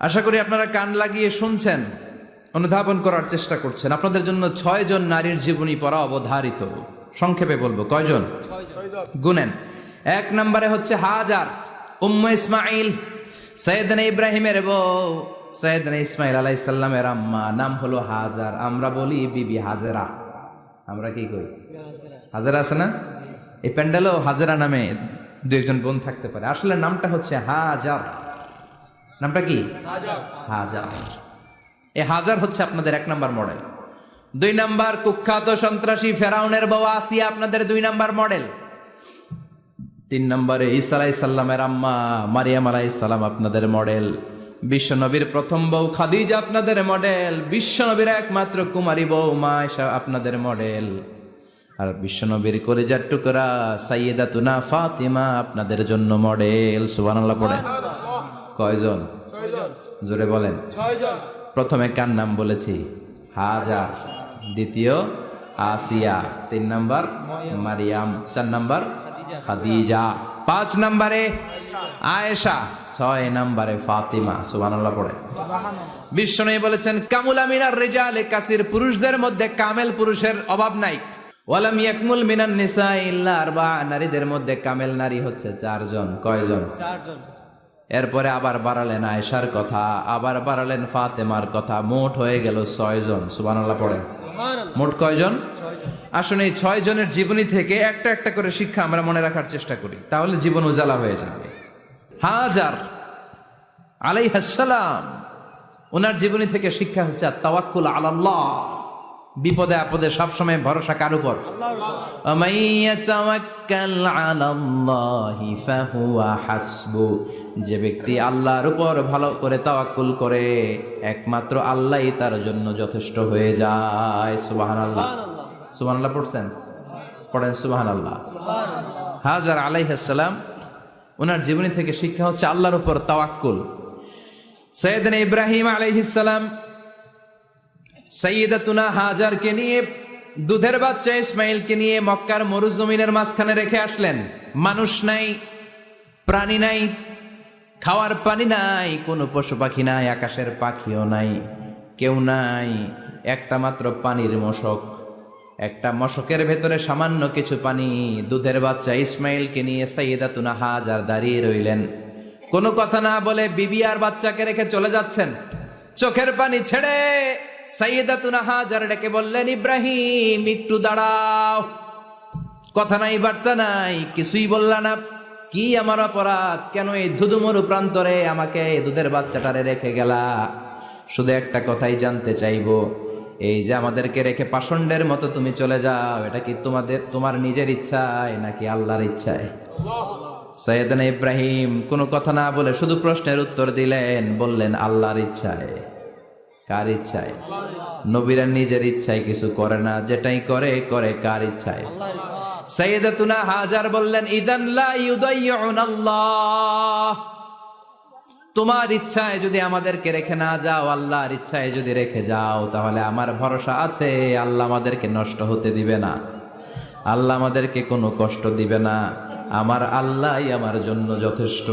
আশা করি আপনারা কান লাগিয়ে শুনছেন, অনুধাবন করার চেষ্টা করছেন। আপনাদের জন্য ছয় জন নারীর জীবনী পড়া অবধারিত। সংক্ষেপে বলব, কয়জন? গুনেন। এক নম্বরে হচ্ছে হাজার, উম্ম ইসমাইল সৈয়দনা ইব্রাহিমের বউ। সৈয়দনা ইসমাইল আলাইসাল্লামের আম্মা, নাম হলো হাজার। আমরা বলি বিবি হাজেরা। আমরা কি করি? হাজারা আছে না? এই প্যান্ডেলও হাজারা নামে দু একজন বোন থাকতে পারে। আসলে নামটা হচ্ছে হাজার। নামটা কি? হাজার এই হাজার হচ্ছে আপনাদের এক নাম্বার মডেল। দুই নাম্বার কুখ্যাত সন্ত্রাসী ফেরাউনের বাবা আসিয়া আপনাদের দুই নাম্বার মডেল। তিন নম্বরে ঈসা আলাই সাল্লামের আম্মা মারিয়াম আলাই সাল্লাম আপনাদের মডেল। বিশ্বনবীর প্রথম বউ খাদিজা আপনাদের মডেল। বিশ্বনবীর একমাত্র কুমারী বউ মা আপনাদের মডেল। আর বিশ্বনবীর কলেজার টুকরা সাইয়েদা তুনা ফাতিমা আপনাদের জন্য মডেল। সুবহানাল্লাহ পড়ে। কয়জন? জোরে বলেন। প্রথমে কার নাম বলেছি? হাজার দ্বিতীয় আসিয়া। তিন নাম্বার মারিয়াম। চার নাম্বার খাদিজা। পাঁচ নাম্বারে আয়েশা। ছয় নাম্বারে ফাতিমা। সুবহানাল্লাহ পড়ে। বিশ্বনবী বলেছেন কামুল আমিনার রেজালে কাসির পুরুষদের মধ্যে কামেল পুরুষের অভাব নাই। ওয়ালাম ইয়াকমুল মিনান নিসা ইল্লা আরবা নারীদের মধ্যে কামেল নারী হচ্ছে চারজন। কয়জন? চারজন। এরপরে আবার বাড়ালেন আয়সার কথা আবার বাড়ালেন ফাতেমার কথা। মোট হয়ে গেল ছয়জন সুবানাল্লাহ পড়ে মোট কয়জন আসুন এই ছয় জনের জীবনী থেকে একটা একটা করে শিক্ষা আমরা মনে রাখার চেষ্টা করি। তাহলে জীবন উজালা হয়ে যাবে। হাজার আলাই হাসালাম ওনার জীবনী থেকে শিক্ষা হচ্ছে তাওয়াক্কুল আলাল্লাহ। বিপদে আপদে সবসময় ভরসা কার উপর? আল্লাহ যে ব্যক্তি আল্লাহর উপর ভালো করে তাওয়াক্কুল করে একমাত্র আল্লাহই তার জন্য যথেষ্ট হয়ে যায়। সুবহানাল্লাহ। সুবহানাল্লাহ। পড়ছেন? পড়েন সুবহানাল্লাহ। হাজার আলাইহিসসালাম ওনার জীবনী থেকে শিক্ষা হচ্ছে আল্লাহর উপর তাওয়াক্কুল। সৈয়দনা ইব্রাহিম আলাইহিসসালাম সৈয়দাতুনা হাজারকে নিয়ে দুধের বাচ্চা ইসমাইলকে নিয়ে মক্কার মরুজমিনের মাঝখানে রেখে আসলেন। মানুষ নাই প্রাণী নাই খাওয়ার পানি নাই, কোনো পশু পাখি নাই, আকাশের পাখিও নাই, কেউ নাই, একটা মাত্র পানির মশক। একটা মশকের ভেতরে সামান্য কিছু পানি। দুধের বাচ্চা ইসমাইলকে নিয়ে সাইয়েদাতুনা হাজার দাঁড়িয়ে রইলেন। কোনো কথা না বলে বিবি আর বাচ্চাকে রেখে চলে যাচ্ছেন। চোখের পানি ছেড়ে সাইয়েদাতুনা হাজার ডেকে বললেন, ইব্রাহিম, একটু দাঁড়াও। কথা নাই, বার্তা নাই, কিছুই বললা না। কি আমার অপরাধ? কেন এই ধুধুমরু প্রান্তরে আমাকে দুধের বাচ্চাটারে রেখে গেলা? শুধু একটা কথাই জানতে চাইব। এই যে আমাদেরকে রেখে পাষণ্ডের মতো তুমি চলে যাও, এটা কি তোমাদের, তোমার নিজের ইচ্ছায় নাকি আল্লাহর ইচ্ছায়? সৈয়দনা ইব্রাহিম কোনো কথা না বলে শুধু প্রশ্নের উত্তর দিলেন, বললেন, আল্লাহর ইচ্ছায়। কার ইচ্ছায়? নবীরা নিজের ইচ্ছায় কিছু করে না, যেটাই করে করে কার ইচ্ছায়? হাজার বললেন, ইদান তোমার ইচ্ছায় যদি আমাদেরকে রেখে না যাও, আল্লাহর ইচ্ছায় যদি রেখে যাও, তাহলে আমার ভরসা আছে, আল্লাহ আমাদেরকে নষ্ট হতে দিবে না। আল্লাহ আমাদেরকে কোনো কষ্ট দিবে না। আমার আল্লাহ আমার জন্য যথেষ্ট।